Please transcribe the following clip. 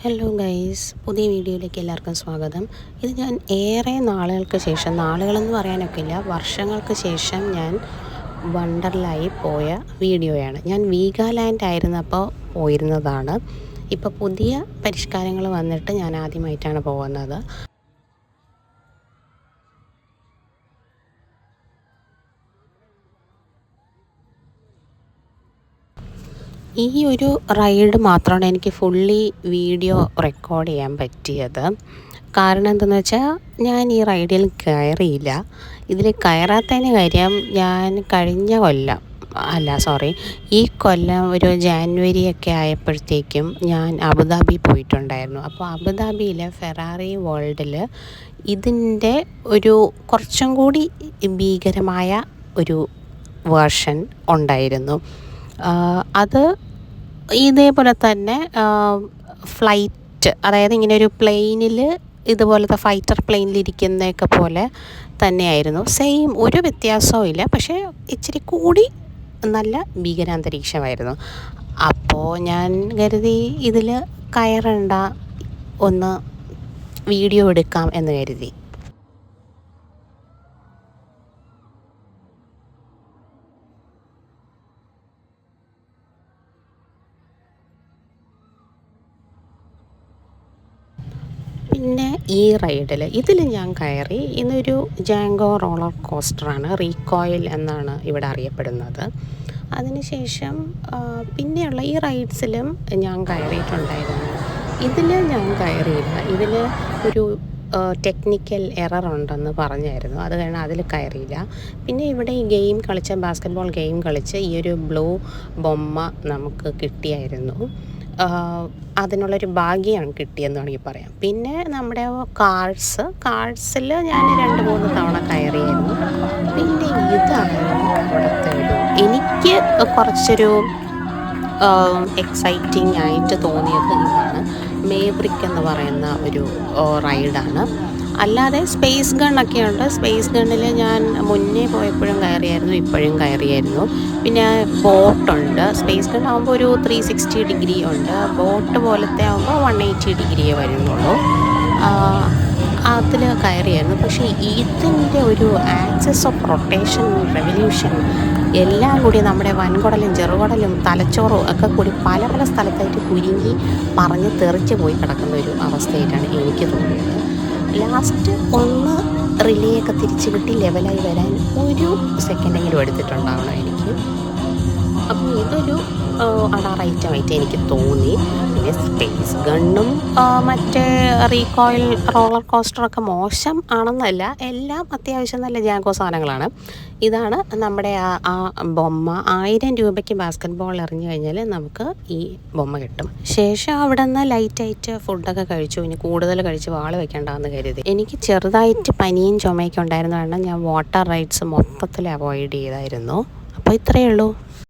Hello guys പുതിയ വീഡിയോയിലേക്ക് എല്ലാവർക്കും സ്വാഗതം. ഇത് ഞാൻ ഏറെ നാളുകൾക്ക് ശേഷം നാളുകളെന്ന് പറയാനൊക്കെ ഇല്ല വർഷങ്ങൾക്ക് ശേഷം ഞാൻ വണ്ടർലായി പോയ വീഡിയോയാണ്. ഞാൻ വീഗാലാൻഡ് ആയിരുന്നപ്പോൾ പോയിരുന്നതാണ്. ഇപ്പോൾ പുതിയ പരിഷ്കാരങ്ങൾ വന്നിട്ട് ഞാൻ ആദ്യമായിട്ടാണ് പോകുന്നത്. ഈ ഒരു റൈഡ് മാത്രമാണ് എനിക്ക് ഫുള്ളി വീഡിയോ റെക്കോർഡ് ചെയ്യാൻ പറ്റിയത്. കാരണം എന്തെന്ന് വെച്ചാൽ ഞാൻ ഈ റൈഡിൽ കയറിയില്ല ഇതിൽ കയറാത്തതിന് കാര്യം ഞാൻ കഴിഞ്ഞ കൊല്ലം അല്ല സോറി ഈ കൊല്ലം ഒരു ജാനുവരി ഒക്കെ ആയപ്പോഴത്തേക്കും ഞാൻ അബുദാബി പോയിട്ടുണ്ടായിരുന്നു. അപ്പോൾ അബുദാബിയിലെ ഫെറാറി വേൾഡിൽ ഇതിന്റെ ഒരു കുറച്ചും കൂടി ഭീകരമായ ഒരു വേർഷൻ ഉണ്ടായിരുന്നു. അത് ഇതേപോലെ തന്നെ ഫ്ലൈറ്റ് അതായത് ഇങ്ങനെ ഒരു പ്ലെയിനിൽ ഇതുപോലത്തെ ഫൈറ്റർ പ്ലെയിനിലിരിക്കുന്നതൊക്കെ പോലെ തന്നെയായിരുന്നു. സെയിം ഒരു വ്യത്യാസവും ഇല്ല പക്ഷേ ഇച്ചിരി കൂടി നല്ല ഭീകരാന്തരീക്ഷമായിരുന്നു. അപ്പോൾ ഞാൻ കരുതി ഇതിൽ കയറണ്ട ഒന്ന് വീഡിയോ എടുക്കാം എന്ന് കരുതി. പിന്നെ ഈ റൈഡിൽ ഇതിൽ ഞാൻ കയറി ഇന്നൊരു ജാങ്കോ റോളർ കോസ്റ്ററാണ് റീകോയിൽ എന്നാണ് ഇവിടെ അറിയപ്പെടുന്നത്. അതിനുശേഷം പിന്നെയുള്ള ഈ റൈഡ്സിലും ഞാൻ കയറിയിട്ടുണ്ടായിരുന്നു. ഇതിൽ ഞാൻ കയറിയില്ല. ഇതിൽ ഒരു ടെക്നിക്കൽ എറർ ഉണ്ടെന്ന് പറഞ്ഞായിരുന്നു. അത് കാരണം അതിൽ കയറിയില്ല. പിന്നെ ഇവിടെ ഈ ഗെയിം കളിച്ച ബാസ്ക്കറ്റ്ബോൾ ഗെയിം കളിച്ച് ഈ ഒരു ബ്ലൂ ബൊമ്മ നമുക്ക് കിട്ടിയായിരുന്നു. അതിനുള്ളൊരു ഭാഗ്യമാണ് കിട്ടിയെന്ന് വേണമെങ്കിൽ പറയാം. പിന്നെ നമ്മുടെ കാർഡ്സ് കാർഡ്സിൽ ഞാൻ രണ്ട് മൂന്ന് തവണ കയറിയായിരുന്നു. പിന്നെ ഇതാണ് അവിടുത്തെ ഒരു എനിക്ക് കുറച്ചൊരു എക്സൈറ്റിംഗ് ആയിട്ട് തോന്നിയത് ഇതാണ്. മേബ്രിക് എന്ന് പറയുന്ന ഒരു റൈഡാണ് അല്ലാതെ സ്പേസ് ഗണ്ണൊക്കെ ഉണ്ട് സ്പേസ് ഗണ്ണിൽ ഞാൻ മുന്നേ പോയപ്പോഴും കയറിയായിരുന്നു ഇപ്പോഴും കയറിയായിരുന്നു. പിന്നെ ബോട്ടുണ്ട് സ്പേസ് ഗൺ ആകുമ്പോൾ ഒരു ത്രീ സിക്സ്റ്റി ഡിഗ്രി ഉണ്ട്. ബോട്ട് പോലത്തെ ആകുമ്പോൾ വൺ എയ്റ്റി ഡിഗ്രിയേ വരുന്നുള്ളൂ അതിൽ കയറിയായിരുന്നു. പക്ഷേ ഇതിന്റെ ഒരു ആക്സസ് ഓഫ് റൊട്ടേഷൻ റെവല്യൂഷൻ എല്ലാം കൂടി നമ്മുടെ വൻകുടലും ചെറുകുടലും തലച്ചോറും ഒക്കെ കൂടി പല പല സ്ഥലത്തായിട്ട് കുരുങ്ങി പറഞ്ഞ് തെറിച്ച് പോയി കിടക്കുന്ന ഒരു അവസ്ഥയായിട്ടാണ് എനിക്ക് തോന്നിയത്. ലാസ്റ്റ് ഒന്ന് റിലേയൊക്കെ തിരിച്ചു കിട്ടി ലെവലായി വരാൻ ഒരു സെക്കൻഡെങ്കിലും എടുത്തിട്ടുണ്ടാവണം എനിക്ക്. അപ്പോൾ ഇതൊരു ആയിട്ട് എനിക്ക് തോന്നി. പിന്നെ സ്പേസ് ഗണ്ണും മറ്റേ റീകോയിൽ റോളർ കോസ്റ്ററൊക്കെ മോശം ആണെന്നല്ല എല്ലാം അത്യാവശ്യം നല്ല ജാങ്കോ സാധനങ്ങളാണ്. ഇതാണ് നമ്മുടെ ആ ആ ബൊമ്മ. ആയിരം രൂപയ്ക്ക് ബാസ്ക്കറ്റ് ബോൾ എറിഞ്ഞു കഴിഞ്ഞാൽ നമുക്ക് ഈ ബൊമ്മ കിട്ടും. ശേഷം അവിടെ നിന്ന് ലൈറ്റായിട്ട് ഫുഡൊക്കെ കഴിച്ചു. ഇനി കൂടുതൽ കഴിച്ച് വാൾ വെക്കേണ്ടതെന്ന് കരുതി. എനിക്ക് ചെറുതായിട്ട് പനിയും ചുമയൊക്കെ ഉണ്ടായിരുന്ന കാരണം ഞാൻ വാട്ടർ റൈഡ്സ് മൊത്തത്തിൽ അവോയ്ഡ് ചെയ്തായിരുന്നു. അപ്പോൾ ഇത്രയേ ഉള്ളൂ.